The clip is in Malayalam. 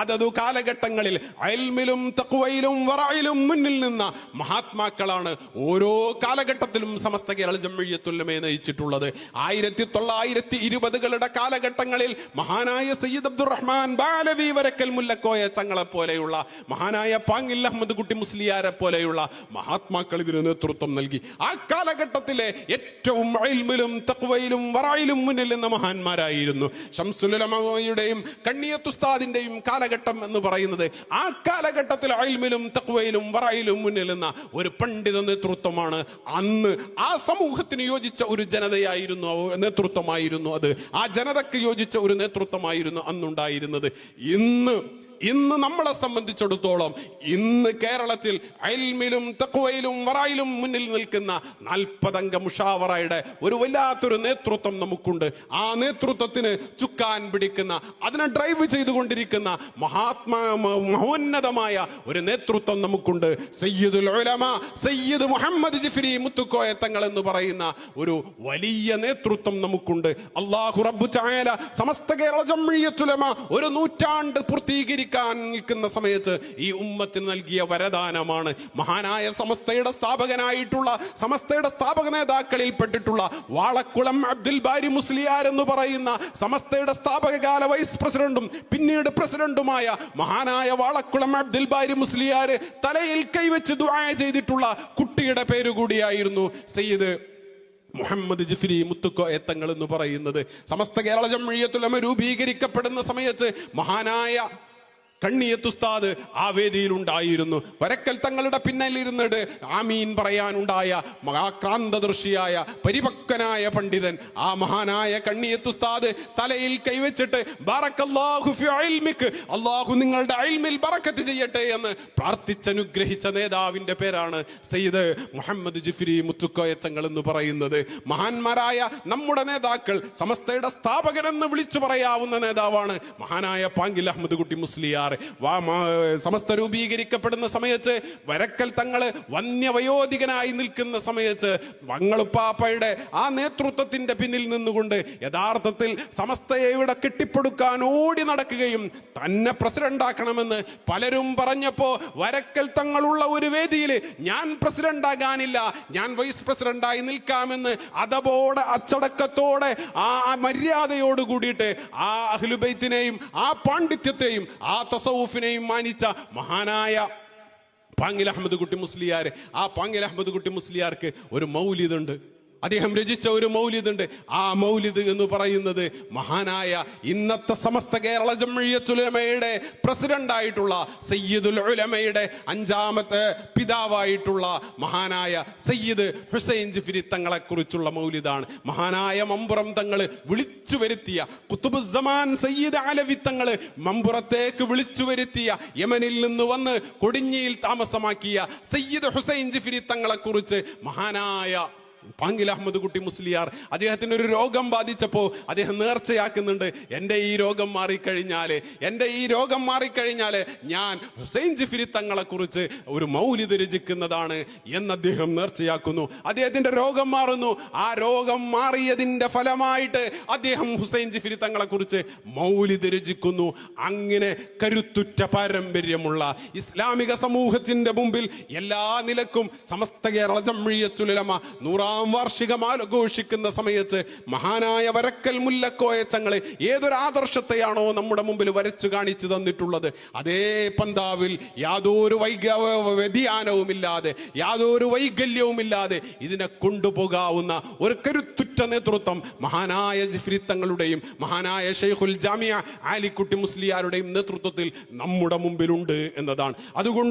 അതതു കാലഘട്ടങ്ങളിൽ അയൽമിലും തക്വയിലും വറയിലും മുന്നിൽ നിന്ന മഹാത്മാക്കളാണ് ഓരോ കാലഘട്ടത്തിലും സമസ്ത കേരള ജമ്മഴിയത്തുല്ലമേ നയിച്ചിട്ടുള്ളത്. ആയിരത്തി തൊള്ളായിരത്തി ഇരുപതുകളുടെ കാലഘട്ടങ്ങളിൽ മഹാനായ സയ്യിദ് അബ്ദുറഹ്മാൻ ബാലവി വരക്കൽ മുല്ലക്കോയ ചങ്ങളെ പോലെയുള്ള മഹാനായ പാങ്ങിൽ അഹമ്മദ് കുട്ടി മുസ്ലിയാരെ പോലെയുള്ള മഹാത്മാക്കൾ ഇതിന് നേതൃത്വം നൽകി. ആ കാലഘട്ടത്തിലെ ഏറ്റവും അയൽമിലും തക്വയിലും വറയിലും മുന്നിൽ നിന്ന മഹാന്മാരായിരുന്നു. ഷംസുലമയുടെയും കണ്ണിയത്തുസ്താദിന്റെയും കാലഘട്ടം എന്ന് പറയുന്നത് ആ കാലഘട്ടത്തിൽ അയൽമിലും തക്വയിലും വറയിലും മുന്നിൽ നിന്ന ഒരു പണ്ഡിത നേതൃത്വമാണ്. അന്ന് ആ സമൂഹത്തിന് യോജിച്ച ഒരു ജനതയായിരുന്നു നേതൃത്വമായിരുന്നു അത്. ആ ജനതയ്ക്ക് യോജിച്ച ഒരു നേതൃത്വമായിരുന്നു അന്നുണ്ടായിരുന്നത്. ഇന്ന് ഇന്ന് നമ്മളെ സംബന്ധിച്ചിടത്തോളം ഇന്ന് കേരളത്തിൽ അയൽമിലും തക്കുവയിലും വറായിലും മുന്നിൽ നിൽക്കുന്ന നാൽപ്പതംഗ മുഷാവറയുടെ ഒരു വല്ലാത്തൊരു നേതൃത്വം നമുക്കുണ്ട്. ആ നേതൃത്വത്തിന് ചുക്കാൻ പിടിക്കുന്ന അതിനെ ഡ്രൈവ് ചെയ്തുകൊണ്ടിരിക്കുന്ന മഹാത്മാ മഹോന്നതമായ ഒരു നേതൃത്വം നമുക്കുണ്ട്. സയ്യിദുൽ ഉലമ സയ്യിദ് മുഹമ്മദ് ജിഫിരി മുത്തുക്കോയ തങ്ങൾ എന്ന് പറയുന്ന ഒരു വലിയ നേതൃത്വം നമുക്കുണ്ട്. അള്ളാഹു റബ്ബു ചായല സമസ്ത കേരള ജമ്മിയത്തുലമ ഒരു നൂറ്റാണ്ട് പൂർത്തീകരിക്കാൻ നിൽക്കുന്ന സമയത്ത് ഈ ഉമ്മത്തിന് നൽകിയ വരദാനമാണ്. മഹാനായ സമസ്തയുടെ സ്ഥാപകനായിട്ടുള്ള സമസ്തയുടെ സ്ഥാപക നേതാക്കളിൽ പെട്ടിട്ടുള്ള വാളക്കുളം അബ്ദുൽ ബാരി മുസ്ലിയാർ എന്ന് പറയുന്ന സമസ്തയുടെ സ്ഥാപകകാല വൈസ് പ്രസിഡന്റും പിന്നീട് പ്രസിഡന്റുമായ മഹാനായ വാളക്കുളം അബ്ദുൽ ബാരി മുസ്ലിയാർ തലയിൽ കൈവച്ച് ദുആ ചെയ്തിട്ടുള്ള കുട്ടിയുടെ പേര് കൂടിയായിരുന്നു സയ്യിദ് മുഹമ്മദ് ജിഫ്രി മുത്തുക്കോ തങ്ങൾ എന്ന് പറയുന്നത്. സമസ്ത കേരള ജമ്മിയത്തുലമ രൂപീകരിക്കപ്പെടുന്ന സമയത്ത് മഹാനായ കണ്ണിയത്തുസ്താദ് ആ വേദിയിൽ ഉണ്ടായിരുന്നു വരക്കൽ തങ്ങളുടെ പിന്നിലിരുന്നിട്ട് ആമീൻ പറയാനുണ്ടായ മഹാക്രാന്തദർശിയായ പരിപക്വനായ പണ്ഡിതൻ ആ മഹാനായ കണ്ണിയത്തുസ്താദ് തലയിൽ കൈവച്ചിട്ട് അള്ളാഹു നിങ്ങളുടെ അയൽമിൽ ബറക്കത്ത് ചെയ്യട്ടെ എന്ന് പ്രാർത്ഥിച്ചനുഗ്രഹിച്ച നേതാവിന്റെ പേരാണ് സയ്യിദ് മുഹമ്മദ് ജിഫ്രി മുത്തുക്കോയച്ചങ്ങൾ എന്ന് പറയുന്നത്. മഹാന്മാരായ നമ്മുടെ നേതാക്കൾ സമസ്തയുടെ സ്ഥാപകനെന്ന് വിളിച്ചു പറയാവുന്ന നേതാവാണ് മഹാനായ പാങ്കിൽ അഹമ്മദ് കുട്ടി മുസ്ലിയാർ. വാ സമസ്ത രൂപീകരിക്കപ്പെടുന്ന സമയത്ത് വരക്കൽ തങ്ങൾ വന്യവയോധികനായി നിൽക്കുന്ന സമയത്ത് വങ്ങളുപ്പാപ്പയുടെ ആ നേതൃത്വത്തിന്റെ പിന്നിൽ നിന്നുകൊണ്ട് യഥാർത്ഥത്തിൽ സമസ്തയെ ഇവിടെ കെട്ടിപ്പടുക്കാൻ ഓടി നടക്കുകയും തന്നെ പ്രസിഡന്റ് ആക്കണമെന്ന് പലരും പറഞ്ഞപ്പോ വരക്കൽ തങ്ങളുള്ള ഒരു വേദിയിൽ ഞാൻ പ്രസിഡന്റ് ആകാനില്ല ഞാൻ വൈസ് പ്രസിഡന്റായി നിൽക്കാമെന്ന് അതപോടെ അച്ചടക്കത്തോടെ ആ മര്യാദയോട് കൂടിയിട്ട് ആ അഹ്ലുബൈത്തിനെയും ആ പാണ്ഡിത്യത്തെയും ആ തസൌഫിനെയും മാനിച്ച മഹാനായ പാങ്ങിൽ അഹമ്മദ് കുട്ടി മുസ്ലിയാർ ആ പാങ്ങിൽ അഹമ്മദ് കുട്ടി മുസ്ലിയാർക്ക് ഒരു മൗലിദുണ്ട്. അദ്ദേഹം രചിച്ച ഒരു മൗലിദുണ്ട്. ആ മൗലിദ് എന്ന് പറയുന്നത് മഹാനായ ഇന്നത്തെ സമസ്ത കേരള ജമ്മഴിയത്തുലമയുടെ പ്രസിഡന്റ് ആയിട്ടുള്ള സയ്യിദുൽ ഉലമയുടെ അഞ്ചാമത്തെ പിതാവായിട്ടുള്ള മഹാനായ സയ്യിദ് ഹുസൈൻ ജിഫിരി തങ്ങളെ കുറിച്ചുള്ള മൗലിദാണ്. മഹാനായ മമ്പുറം തങ്ങൾ വിളിച്ചു വരുത്തിയ കുത്തുബുസമാൻ സയ്യിദ് അലവി തങ്ങൾ മമ്പുറത്തേക്ക് വിളിച്ചു വരുത്തിയ യമനിൽ നിന്ന് വന്ന് കൊടിഞ്ഞിയിൽ താമസമാക്കിയ സയ്യിദ് ഹുസൈൻ ജിഫിരി തങ്ങളെ കുറിച്ച് മഹാനായ പാങ്കിൽ അഹമ്മദ് കുട്ടി മുസ്ലിയാർ. അദ്ദേഹത്തിന് ഒരു രോഗം ബാധിച്ചപ്പോൾ അദ്ദേഹം നേർച്ചയാക്കുന്നുണ്ട്. എന്റെ ഈ രോഗം മാറിക്കഴിഞ്ഞാൽ എന്റെ ഈ രോഗം മാറിക്കഴിഞ്ഞാൽ ഞാൻ ഹുസൈൻ ജിഫിരി തങ്ങളെ കുറിച്ച് ഒരു മൗലിദ് രചിക്കുന്നതാണ് എന്ന് അദ്ദേഹം നേർച്ചയാക്കുന്നു. അദ്ദേഹത്തിന്റെ രോഗം മാറുന്നു. ആ രോഗം മാറിയതിന്റെ ഫലമായിട്ട് അദ്ദേഹം ഹുസൈൻ ജിഫിരി തങ്ങളെ കുറിച്ച് മൗലിദ് രചിക്കുന്നു. അങ്ങനെ കരുത്തുറ്റ പാരമ്പര്യമുള്ള ഇസ്ലാമിക സമൂഹത്തിന്റെ മുമ്പിൽ എല്ലാ നിലക്കും സമസ്ത കേരള ജമ്മിയത്തുലമ നൂറാം വാർഷികം ആഘോഷിക്കുന്ന സമയത്ത് മഹാനായ വരക്കൽ മുല്ലക്കോയ തങ്ങളെ ഏതൊരു ആദർശത്തെയാണോ നമ്മുടെ മുമ്പിൽ വരച്ചു കാണിച്ചു തന്നിട്ടുള്ളത്? അതേ പന്താവിൽ യാതൊരു വൈക വ്യതിയാനവുമില്ലാതെ യാതൊരു വൈകല്യവുമില്ലാതെ ഇതിനെ കൊണ്ടുപോകാവുന്ന ഒരു കരുത്തുറ്റ നേതൃത്വം മഹാനായ ജിഫ്രി തങ്ങളുടെയും മഹാനായ ഷെയ്ഖുൽ ജാമിയ ആലിക്കുട്ടി മുസ്ലിയാരുടെയും നേതൃത്വത്തിൽ നമ്മുടെ മുമ്പിലുണ്ട് എന്നതാണ്. അതുകൊണ്ട്